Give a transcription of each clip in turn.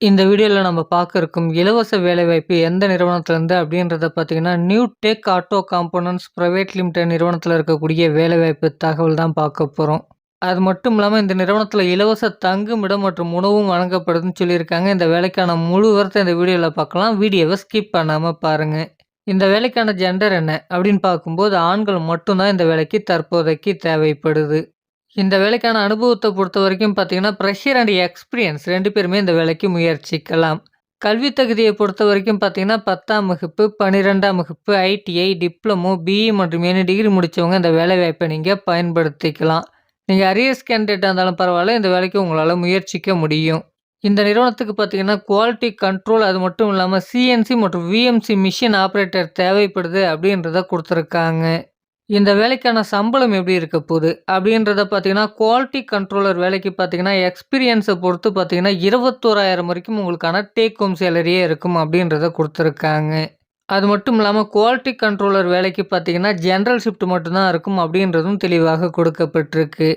இந்த வீடியோவில் நம்ம பார்க்க இருக்கும் இலவச வேலைவாய்ப்பு எந்த நிறுவனத்துலேருந்து அப்படின்றத பார்த்தீங்கன்னா, new tech auto components private limited நிறுவனத்தில் இருக்கக்கூடிய வேலைவாய்ப்பு தகவல் தான் பார்க்க போகிறோம் அது மட்டும் இல்லாமல் இந்த நிறுவனத்தில் இலவச தங்குமிடம் மற்றும் உணவும் வழங்கப்படுதுன்னு சொல்லியிருக்காங்க. இந்த வேலைக்கான முழு விவரத்த இந்த வீடியோவில் பார்க்கலாம். வீடியோவை ஸ்கிப் பண்ணாமல் பாருங்கள் இந்த வேலைக்கான ஜெண்டர் என்ன அப்படின்னு பார்க்கும்போது, ஆண்கள் மட்டும்தான் இந்த வேலைக்கு தற்போதைக்கு தேவைப்படுது. இந்த வேலைக்கான அனுபவத்தை பொறுத்த வரைக்கும் பார்த்தீங்கன்னா, ப்ரெஷர் அண்ட் எக்ஸ்பீரியன்ஸ் ரெண்டு பேருமே இந்த வேலைக்கு முயற்சிக்கலாம். கல்வி பொறுத்த வரைக்கும் பார்த்தீங்கன்னா, 10ஆம் வகுப்பு, 12ஆம் வகுப்பு, ஐடிஐ, டிப்ளமோ, பிஇ மற்றும் எனி டிகிரி முடித்தவங்க இந்த வேலைவாய்ப்ப நீங்கள் பயன்படுத்திக்கலாம். நீங்கள் அரியர்ஸ் கேண்டிடேட்டா இருந்தாலும் பரவாயில்ல இந்த வேலைக்கு உங்களால் முயற்சிக்க முடியும். இந்த நிறுவனத்துக்கு பார்த்தீங்கன்னா, குவாலிட்டி கண்ட்ரோல் அது மட்டும் இல்லாமல் சிஎன்சி மற்றும் விஎம்சி மிஷின் ஆப்ரேட்டர் தேவைப்படுது அப்படின்றத கொடுத்துருக்காங்க இந்த வேலைக்கான சம்பளம் எப்படி இருக்க போகுது அப்படின்றத பார்த்தீங்கன்னா, குவாலிட்டி கண்ட்ரோலர் வேலைக்கு பார்த்தீங்கன்னா, எக்ஸ்பீரியன்ஸை பொறுத்து பார்த்தீங்கன்னா, 21,000 வரைக்கும் உங்களுக்கான டேக் ஹோம் சேலரியே இருக்கும் அப்படின்றத கொடுத்துருக்காங்க அது மட்டும் இல்லாமல் குவாலிட்டி கண்ட்ரோலர் வேலைக்கு பார்த்தீங்கன்னா, ஜென்ரல் ஷிஃப்ட் மட்டும்தான் இருக்கும் அப்படின்றதும் தெளிவாக கொடுக்கப்பட்டிருக்கு.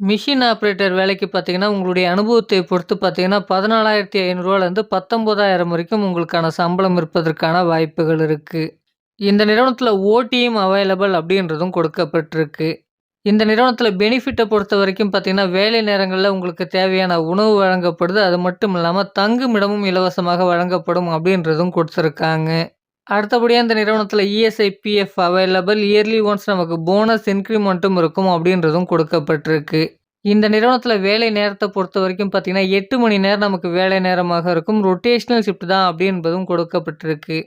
மிஷின் ஆப்ரேட்டர் வேலைக்கு பார்த்தீங்கன்னா, உங்களுடைய அனுபவத்தை பொறுத்து பார்த்தீங்கன்னா, பதினாலாயிரத்தி ஐநூறுரூவாலேருந்து பத்தொம்போதாயிரம் வரைக்கும் உங்களுக்கான சம்பளம் இருப்பதற்கான வாய்ப்புகள் இருக்குது இந்த நிறுவனத்தில் ஓடியும் அவைலபிள் அப்படின்றதும் கொடுக்கப்பட்டிருக்கு. இந்த நிறுவனத்தில் பெனிஃபிட்டை பொறுத்த வரைக்கும் பார்த்தீங்கன்னா, வேலை நேரங்களில் உங்களுக்கு தேவையான உணவு வழங்கப்படுது. அது மட்டும் இல்லாமல் தங்குமிடமும் இலவசமாக வழங்கப்படும் அப்படின்றதும் கொடுத்துருக்காங்க அடுத்தபடியாக இந்த நிறுவனத்தில் ESI, PF available. Yearly once நமக்கு போனஸ் இன்க்ரிமெண்ட்டும் இருக்கும் அப்படின்றதும் கொடுக்கப்பட்டிருக்கு. இந்த நிறுவனத்தில் வேலை நேரத்தை பொறுத்த வரைக்கும் பார்த்தீங்கன்னா, எட்டு மணி நேரம் நமக்கு வேலை நேரமாக இருக்கும். ரொட்டேஷனல் ஷிஃப்ட் தான் அப்படின்றதும் கொடுக்கப்பட்டிருக்கு.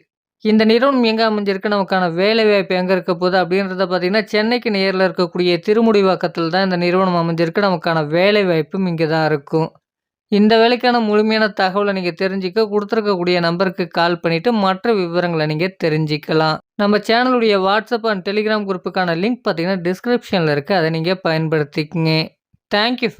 இந்த நிறுவனம் எங்கே அமைஞ்சிருக்கு? நமக்கான வேலைவாய்ப்பு எங்கே இருக்க போகுது அப்படின்றத பார்த்தீங்கன்னா, சென்னைக்கு நேரில் இருக்கக்கூடிய திருமுடிவாக்கத்தில் தான் இந்த நிறுவனம் அமைஞ்சிருக்கு. நமக்கான வேலைவாய்ப்பும் இங்கே தான் இருக்கும். இந்த வேலைக்கான முழுமையான தகவலை நீங்கள் தெரிஞ்சுக்க கொடுத்துருக்கக்கூடிய நம்பருக்கு கால் பண்ணிவிட்டு மற்ற விவரங்களை நீங்கள் தெரிஞ்சுக்கலாம். நம்ம சேனலுடைய வாட்ஸ்அப் அண்ட் டெலிகிராம் குரூப்புக்கான லிங்க் பார்த்தீங்கன்னா, டிஸ்கிரிப்ஷனில் இருக்குது அதை நீங்கள் பயன்படுத்திக்கங்க. Thank you